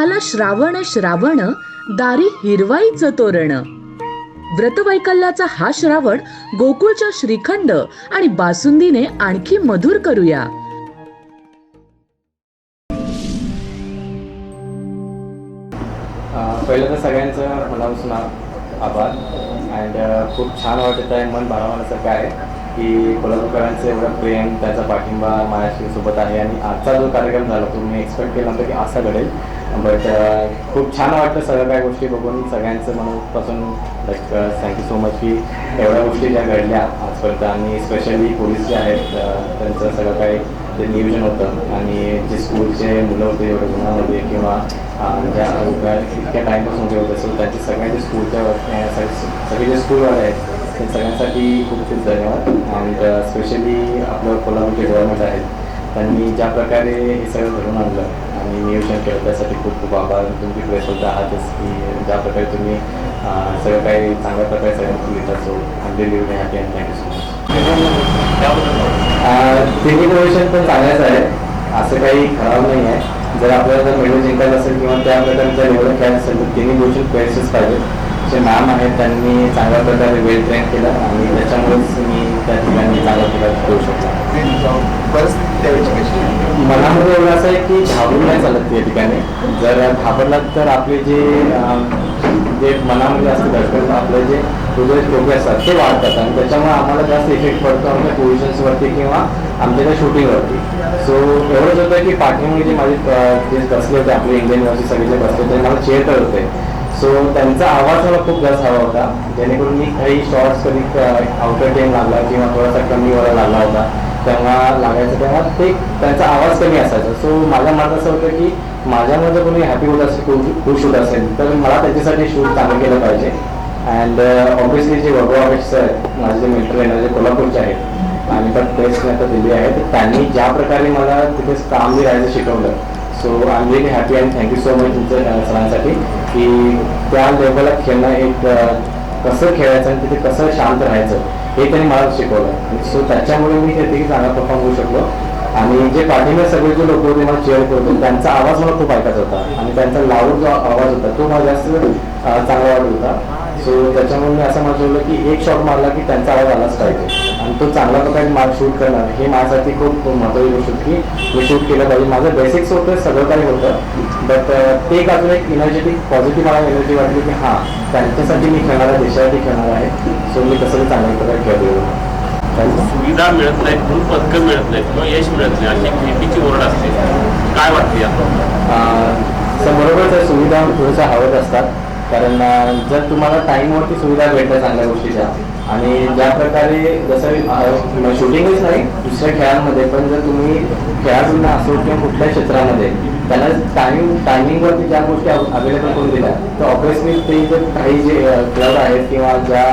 आला श्रावण श्रावण दारी हिरवाईचं तोरण. व्रतवैकल्याचा हा श्रावण गोकुळच्या श्रीखंड आणि बासुंदीने आणखी मधुर करूया. अं, पहिलं तर सगळ्यांचं मनापासून आभार. अँड खूप छान वाटत आहे मन भारावण्यासारखं आहे की कोल्हापूरकरांचं एवढं प्रेम त्याचा पाठिंबा माझ्याशी सोबत आहे. आणि आजचा जो कार्यक्रम झाला तो मी एक्सपेक्ट केला होता की असा घडेल. बट uh, खूप छान वाटतं सगळ्या काही गोष्टी बघून सगळ्यांचं मनापासून लाईक थँक्यू सो मच की एवढ्या गोष्टी ज्या घडल्या आजपर्यंत. आणि स्पेशली पोलीस जे आहेत uh, त्यांचं सगळं काही ते नियोजन होतं. आणि जे स्कूलचे मुलं होते एवढ्या गुन्ह्यामध्ये किंवा ज्या इतक्या टाईमपासून जे होते सो त्यांचे सगळ्यांचे स्कूलच्या सगळे जे स्कूलवाले आहेत ते सगळ्यांसाठी खूप खूप धन्यवाद. अँड स्पेशली uh, आपलं कोल्हापूरचे गव्हर्नमेंट आहेत. त्यांनी ज्या प्रकारे हे सगळं घडून आणलं आणि नियोजन केलं त्यासाठी खूप खूप आभार. तुम्ही प्रेस सुद्धा आहातच की ज्या प्रकारे तुम्ही सगळं काही चांगल्या प्रकारे सगळ्यांना लिहिता so I really happy and thank you so much तिन्ही पण चांगलंच आहे. असं काही खराब नाही आहे. जर आपल्याला जर मेडल जिंकायचं असेल किंवा त्या प्रकारे जर एवढं खेळायचं असेल तर तिन्ही गोष्टी प्लेयर्सच पाहिजे. जे मॅम आहेत त्यांनी चांगल्या प्रकारे वेल ट्रेन केला आणि त्याच्यामुळेच मी त्या ठिकाणी चांगल्या प्रकारे खेळू शकतो परिस्थिती त्यावेळेची मनामध्ये एवढं असं आहे की घाबरून नाही चालत त्या ठिकाणी. जर घाबरलात तर आपले जे जे मनामध्ये असते धडकन आपले जे हृदय ठोके असतात ते वाढतात. आणि त्याच्यामुळे आम्हाला जास्त इफेक्ट पडतो आमच्या पोझिशन्सवरती किंवा आमच्या त्या शूटिंगवरती सो एवढंच होतं की पाठीमुळे जे माझे जे बसले होते आपले इंडियन सगळे जे बसले होते मला चेअर होते. सो त्यांचा आवाज मला खूप जास्त हवा होता. जेणेकरून मी काही शॉर्ट्स कधी आउटर टेम लागला किंवा थोडासा कमी वर लागला होता. तेव्हा लागायचं तेव्हा ते त्यांचा आवाज कमी असायचा. सो माझ्या मनात असं होतं की माझ्यामध्ये कोणी हॅपी होत असेल खुश- होत असेल तर मला त्याच्यासाठी शूट चांगलं केलं पाहिजे. अँड ऑब्विसली uh, जे वगवा ऑफिसर आहेत माझे जे मेंटर ट्रेनर जे कोल्हापूरचे आहेत आणि पण टेस्ट आता दिली आहे त्यांनी ज्या प्रकारे मला तिथे काम राहायचं शिकवलं. So I am really happy and thank you so much तुमच्या uh, सरांसाठी की त्या लेवलला खेळणं एक uh, कसं खेळायचं आणि तिथे कसं शांत राहायचं हे त्यांनी मला शिकवलं. सो त्याच्यामुळे मी ते चांगला परफॉर्म होऊ शकलो. आणि जे पाठीमध्ये सगळे जे लोक होते मला चेअर करतो त्यांचा आवाज मला खूप ऐकायचा होता. आणि त्यांचा लाऊड जो आवाज होता तो मला जास्त चांगला वाटत होता. सो त्याच्यामुळे मी असं म्हटलं की एक शॉट मारला की त्यांचा आवाज आलाच पाहिजे. आणि तो चांगल्या प्रकारे मला शूट करणार. हे माझ्यासाठी खूप महत्त्वाची गोष्ट होती. की मी शूट केलं पाहिजे. माझं बेसिक्स होतं सगळं काही होतं. बट ते एक अजून एक एनर्जेटिक पॉझिटिव्ह मला एनर्जी वाटली की हां त्यांच्यासाठी मी खेळणार आहे देशासाठी खेळणार आहे. सो मी कसं चांगल्या प्रकारे खेळतो सुविधा मिळत नाहीत म्हणून पदकं मिळत नाहीत किंवा यश मिळत नाही. अशी भीतीची ओरड असते. काय वाटते बरोबरच आहे सुविधा थोड्याशा हव्यात असतात. कारण जर तुम्हाला टाईमवरती सुविधा भेटल्या चांगल्या गोष्टीच्या आणि ज्या प्रकारे जसं शूटिंगच नाही दुसऱ्या खेळांमध्ये पण जर तुम्ही खेळाडूंना असो किंवा कुठल्या क्षेत्रामध्ये त्याला टाइम टायमिंगवरती ज्या गोष्टी अवेलेबल करून दिल्या तर ऑब्विसली ते जे काही जे क्लब आहेत किंवा ज्या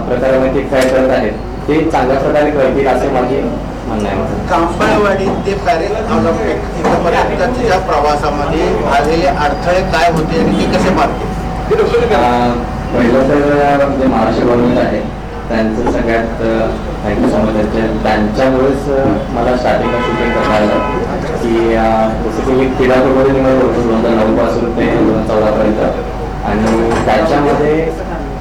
प्रकारामध्ये ते काय करत आहेत ते चांगल्या प्रकारे करतील असे माझे म्हणणं आहे. कांबाळवाडी ते पॅरेल ऑलिम्पिक इथपर्यंतच्या प्रवासामध्ये आलेले अडथळे काय होते आणि ते कसे मारते पहिलं तर म्हणजे महाराष्ट्र गव्हर्नमेंट आहे त्यांचं सगळ्यात थँक्यू सो मच त्यांच्यामुळेच मला स्टार्टिंगला शूटिंग करता आलं. की जसं की मी क्रीडापूरमध्ये निघालो होतो दोन हजार नऊपासून ते दोन हजार चौदापर्यंत. आणि त्याच्यामध्ये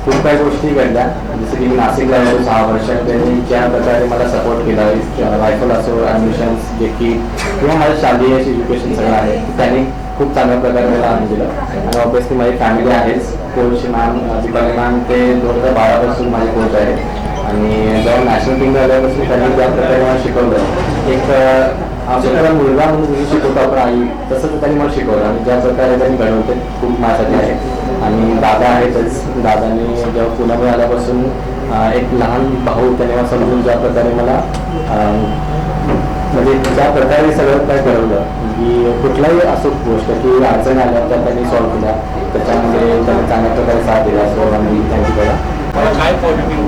खूप काही गोष्टी घडल्या. जसं की मी नाशिकला होतो सहा वर्षात त्यांनी ज्या प्रकारे मला सपोर्ट केला रायफल असो ॲडमिशन्स जे की किंवा माझं शालेय एज्युकेशन सगळं आहे त्यांनी खूप चांगल्या प्रकारे मला आणून दिलं आणि ऑब्विसली माझी फॅमिली आहेच. कोच मॅम दीपाली मॅम ते दोन हजार बारापासून माझे कोच आहे. आणि जेव्हा नॅशनल टीम झाल्यापासून त्यांनी ज्या प्रकारे मला शिकवलं एक आमच्याकडे मुलगा म्हणून जसं शिकवतो आपण आई तसंच त्यांनी मला शिकवलं. आणि ज्या प्रकारे त्यांनी घडवते खूप माझ्यासाठी आहे. आणि दादा आहेतच. दादाने जेव्हा पुण्यामध्ये आल्यापासून एक लहान भाऊ त्याने समजून ज्या प्रकारे मला म्हणजे ज्या प्रकारे सगळं काय ठरवलं? की कुठलाही असो गोष्ट की अडचण आल्या त्या त्यांनी सॉल्व्ह केल्या त्याच्यामध्ये त्यांनी चांगल्या प्रकारे साथ दिला सो आम्ही थँक्यू केला. मला काय पॉझिटिव्ह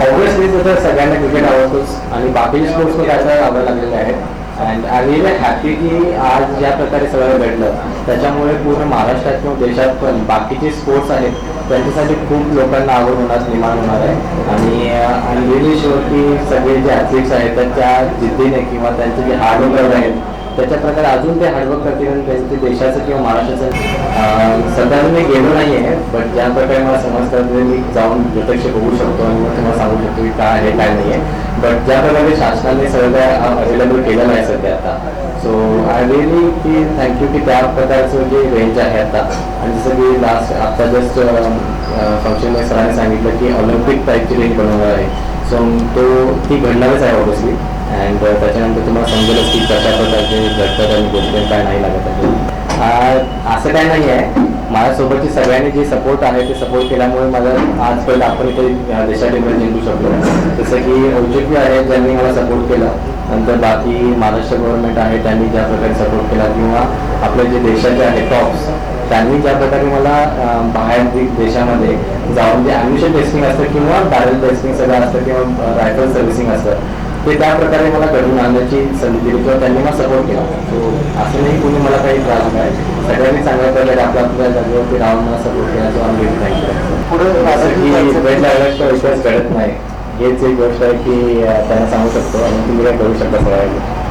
ऑब्विसली तर सगळ्यांना क्रिकेट आवडतोच आणि बाकीचे स्पोर्ट्स पण त्याच्या आवडायला लागलेले आहेत. अँड आय हॅपी की आज ज्या प्रकारे सगळं घडलं. त्याच्यामुळे पूर्ण महाराष्ट्रात किंवा देशात पण बाकीचे स्पोर्ट्स आहेत त्यांच्यासाठी खूप लोकांना आवड होणार निर्माण होणार आहे. आणि आणि रिअली शुअर की सगळे जे ॲथलीट्स आहेत त्यांच्या जिद्दीने किंवा त्यांचे जे हार्डवर्क आहेत त्याच्या प्रकारे अजून ते हार्डवर्क करतील आणि त्यांचे देशाचं किंवा महाराष्ट्राचं सध्या अजून मी गेलो नाही आहे बट ज्या प्रकारे मला समजतं मी जाऊन प्रत्यक्ष बघू शकतो आणि मग तुम्हाला सांगू शकतो की काय आहे काय नाही आहे बट ज्या प्रकारे शासनाने सगळं काय अवेलेबल केलेलं आहे सध्या आता सो आय रिअली की थँक्यू की त्या प्रकारचं जे रेंज आहे आता. आणि जसं की लास्ट आता जस्ट फंक्शनमध्ये um, uh, सरांनी सांगितलं की ऑलिम्पिक टाईपची रेंज बनवणार आहे. सो तो ती घडणारच आहे ऑब्विसली अँड uh, त्याच्यानंतर तुम्हाला समजेलच की कशा प्रकारचे घडतात आणि कोणते काय नाही लागत आहे. असं काय नाही आहे. माझ्यासोबतची सगळ्यांनी जे सपोर्ट आहे ते सपोर्ट केल्यामुळे मला आजपर्यंत आपण इथे या देशात जिंकू शकलो. जसं की औद्योगिक आहे ज्यांनी मला सपोर्ट केला. नंतर बाकी महाराष्ट्र गव्हर्नमेंट आहे त्यांनी ज्या प्रकारे सपोर्ट केला किंवा आपले जे देशाचे आहे टॉप्स त्यांनी ज्या प्रकारे मला बाहेर देशामध्ये जाऊन जे ॲम्युशन टेस्टिंग असतं किंवा बॅरल टेस्टिंग सगळं असतं किंवा रायफल सर्व्हिसिंग असतं ते त्या प्रकारे मला घडून आणण्याची संधी दिली किंवा त्यांनी मला सपोर्ट केला. सो असं नाही कोणी मला काही त्रास नाही. सगळ्यांनी चांगल्या प्रकारे आपल्या आपल्या जागेवरती राहून मला सपोर्ट केला सो आम्ही थँक्यू पुढे असं की वेट लागल्याशिवाय विश्वास घडत नाही. हेच एक गोष्ट आहे की त्यांना सांगू शकतो आणि तुम्ही काय करू शकता सगळ्या